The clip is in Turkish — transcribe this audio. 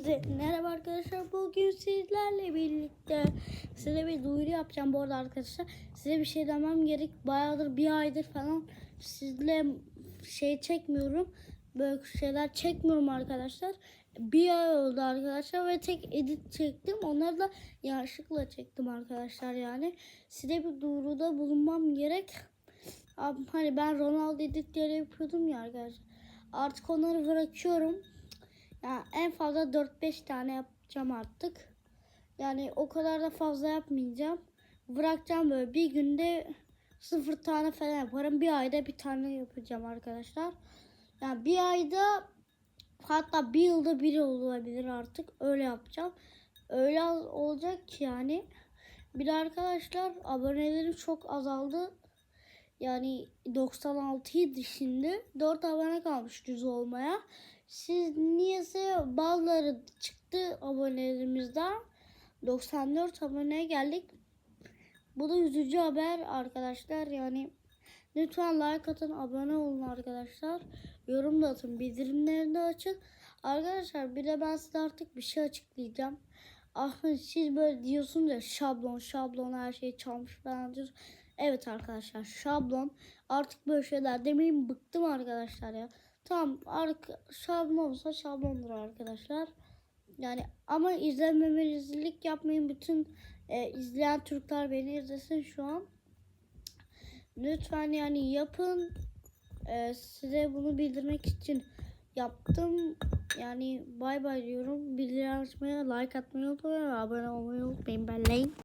Hepinize merhaba arkadaşlar. Bugün sizlerle birlikte size bir duyuru yapacağım bu arada arkadaşlar. Size bir şey demem gerek. Bayağıdır bir aydır falan sizle şey çekmiyorum. Böyle şeyler çekmiyorum arkadaşlar. Bir ay oldu arkadaşlar ve tek edit çektim. Onları da yanlışlıkla çektim arkadaşlar yani. Size bir duyuruda bulunmam gerek. Hani ben Ronaldo editleri yapıyordum ya arkadaşlar. Artık onları bırakıyorum. Yani en fazla 4-5 tane yapacağım artık. Yani o kadar da fazla yapmayacağım. Bırakacağım böyle bir günde sıfır tane falan yaparım. Bir ayda bir tane yapacağım arkadaşlar. Yani bir ayda hatta bir yılda bir olabilir artık. Öyle yapacağım. Öyle olacak ki yani. Bir de arkadaşlar abonelerim çok azaldı. Yani 96 idi şimdi. 4 abone kalmış 100 olmaya. Siz niyeyse bazıları çıktı abonelerimizden. 94 aboneye geldik. Bu da üzücü haber arkadaşlar. Yani lütfen like atın, abone olun arkadaşlar. Yorum da atın, bildirimlerini de açın. Arkadaşlar bir de ben size artık bir şey açıklayacağım. Ahmet siz böyle diyorsunuz ya şablon, şablon her şeyi çalmış falan diyorsunuz. Evet arkadaşlar şablon artık böyle şeyler demeyin bıktım arkadaşlar ya. Tamam arka, şablonsa şablondur arkadaşlar. Yani ama izlememelilik yapmayın. Bütün e, izleyen Türkler beni izlesin şu an. Lütfen yani yapın. E, size bunu bildirmek için yaptım. Yani bay bay diyorum. Bildirim açmayı, like atmayı unutmayın. Abone olmayı unutmayın. Ben Lane.